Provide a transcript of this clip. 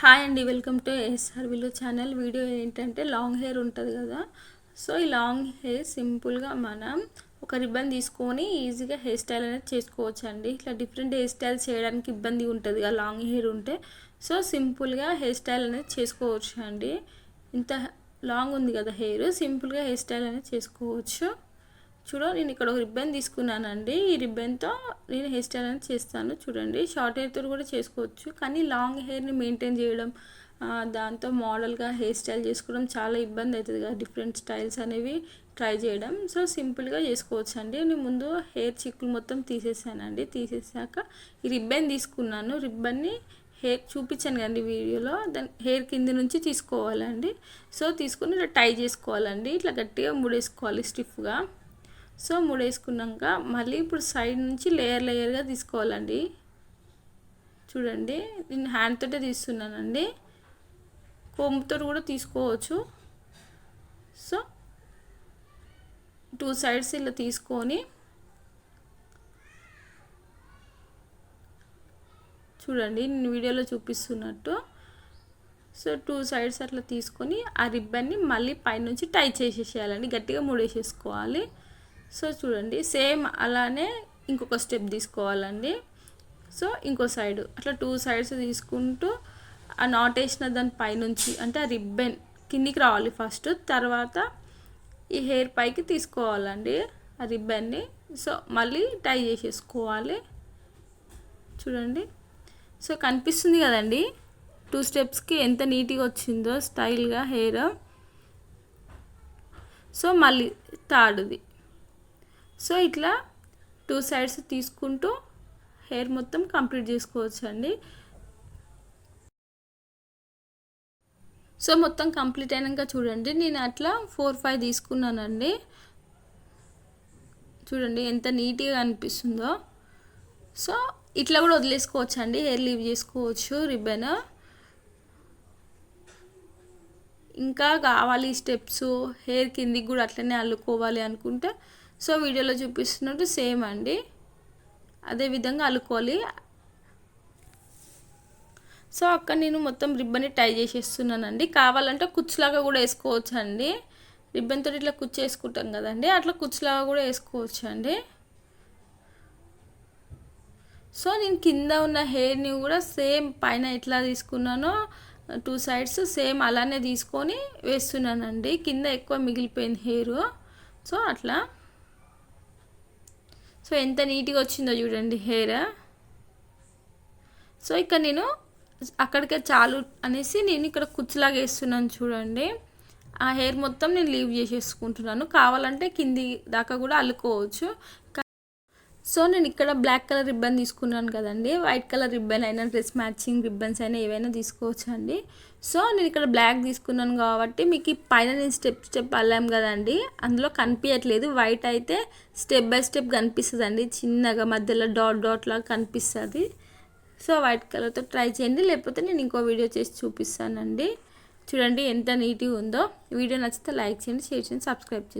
Hi అండి welcome to SR విలో channel. Video ఏంటంటే long hair ఉంటుంది కదా. సో ఈ లాంగ్ హెయిర్ సింపుల్గా మనం ఒక రిబ్బన్ తీసుకొని ఈజీగా హెయిర్ స్టైల్ అనేది చేసుకోవచ్చు అండి ఇట్లా డిఫరెంట్ హెయిర్ స్టైల్ చేయడానికి ఇబ్బంది ఉంటుంది కదా లాంగ్ హెయిర్ ఉంటే. సో సింపుల్గా హెయిర్ స్టైల్ అనేది చేసుకోవచ్చు అండి ఇంత లాంగ్ ఉంది కదా హెయిర్ సింపుల్గా హెయిర్ స్టైల్ అనేది చేసుకోవచ్చు. చూడ నేను ఇక్కడ ఒక రిబ్బన్ తీసుకున్నానండి. ఈ రిబ్బన్తో నేను హెయిర్ స్టైల్ అనేది చేస్తాను చూడండి. షార్ట్ హెయిర్తో కూడా చేసుకోవచ్చు కానీ లాంగ్ హెయిర్ని మెయింటైన్ చేయడం దాంతో మోడల్గా హెయిర్ స్టైల్ చేసుకోవడం చాలా ఇబ్బంది అవుతుంది కదా. డిఫరెంట్ స్టైల్స్ అనేవి ట్రై చేయడం. సో సింపుల్గా చేసుకోవచ్చు అండి నేను ముందు హెయిర్ చిక్కులు మొత్తం తీసేసానండి. తీసేసాక ఈ రిబ్బన్ తీసుకున్నాను. రిబ్బన్ని హెయిర్ చూపించాను కదండి వీడియోలో. దాని హెయిర్ కింద నుంచి తీసుకోవాలండి. సో తీసుకుని ఇట్లా టై చేసుకోవాలండి. ఇట్లా గట్టిగా ముడేసుకోవాలి స్టిఫ్గా. సో ముడేసుకున్నాక మళ్ళీ ఇప్పుడు సైడ్ నుంచి లేయర్ లేయర్గా తీసుకోవాలండి. చూడండి నేను హ్యాండ్తోటే తీస్తున్నానండి. కొమ్ముతో కూడా తీసుకోవచ్చు. సో టూ సైడ్స్ ఇలా తీసుకొని చూడండి నేను వీడియోలో చూపిస్తున్నట్టు. సో టూ సైడ్స్ అట్లా తీసుకొని ఆ రిబ్బన్ని మళ్ళీ పైనుంచి టై చేసేసేయాలండి. గట్టిగా ముడేసేసుకోవాలి. సో చూడండి సేమ్ అలానే ఇంకొక స్టెప్ తీసుకోవాలండి. సో ఇంకో సైడ్ అట్లా టూ సైడ్స్ తీసుకుంటూ ఆ నాట్ వేసిన దాని పైనుంచి అంటే ఆ రిబ్బన్ కిందికి రావాలి ఫస్ట్ తర్వాత ఈ హెయిర్ పైకి తీసుకోవాలండి ఆ రిబ్బన్ని. సో మళ్ళీ టై చేసేసుకోవాలి. చూడండి. సో కనిపిస్తుంది కదండి టూ స్టెప్స్కి ఎంత నీట్గా వచ్చిందో స్టైల్గా హెయిర్. సో మళ్ళీ థర్డ్ది. సో ఇట్లా టూ సైడ్స్ తీసుకుంటూ హెయిర్ మొత్తం కంప్లీట్ చేసుకోవచ్చు అండి సో మొత్తం కంప్లీట్ అయినాక చూడండి నేను అట్లా ఫోర్ ఫైవ్ తీసుకున్నానండి. చూడండి ఎంత నీట్గా అనిపిస్తుందో. సో ఇట్లా కూడా వదిలేసుకోవచ్చు అండి హెయిర్ లీవ్ చేసుకోవచ్చు రిబ్బన్. ఇంకా కావాలి స్టెప్స్ హెయిర్ కిందికి కూడా అట్లనే అల్లుకోవాలి అనుకుంటే సో వీడియోలో చూపిస్తున్నట్టు సేమ్ అండి. అదేవిధంగా అలుకోవాలి సో అక్కడ నేను మొత్తం రిబ్బన్ని టై చేసేస్తున్నానండి. కావాలంటే కుచ్చులాగా కూడా వేసుకోవచ్చు అండి రిబ్బన్తో ఇట్లా కుచ్చు వేసుకుంటాం కదండి. అట్లా కుచ్చులాగా కూడా వేసుకోవచ్చు అండి సో నేను కింద ఉన్న హెయిర్ని కూడా సేమ్ పైన ఎట్లా తీసుకున్నానో టూ సైడ్స్ సేమ్ అలానే తీసుకొని వేస్తున్నానండి. కింద ఎక్కువ మిగిలిపోయింది హెయిర్. సో అట్లా. సో ఎంత నీట్గా వచ్చిందో చూడండి హెయిర్. సో ఇక్కడ నేను అక్కడికే చాలు అనేసి నేను ఇక్కడ కుచ్చులాగా వేస్తున్నాను చూడండి. ఆ హెయిర్ మొత్తం నేను లీవ్ చేసేసుకుంటున్నాను. కావాలంటే కింది దాకా కూడా అల్లుకోవచ్చు. సో నేను ఇక్కడ బ్లాక్ కలర్ రిబ్బన్ తీసుకున్నాను కదండి. వైట్ కలర్ రిబ్బన్ అయినా డ్రెస్ మ్యాచింగ్ రిబ్బన్స్ అయినా ఏవైనా తీసుకోవచ్చు అండి సో నేను ఇక్కడ బ్లాక్ తీసుకున్నాను కాబట్టి మీకు పైన నేను స్టెప్ స్టెప్ అల్లాం కదండి. అందులో కనిపించట్లేదు. వైట్ అయితే స్టెప్ బై స్టెప్ కనిపిస్తుంది అండి చిన్నగా మధ్యలో డాట్ డాట్ లాగా కనిపిస్తుంది. సో వైట్ కలర్తో ట్రై చేయండి. లేకపోతే నేను ఇంకో వీడియో చేసి చూపిస్తానండి. చూడండి ఎంత నీట్గా ఉందో. వీడియో నచ్చితే లైక్ చేయండి షేర్ చేయండి సబ్స్క్రైబ్ చేయండి.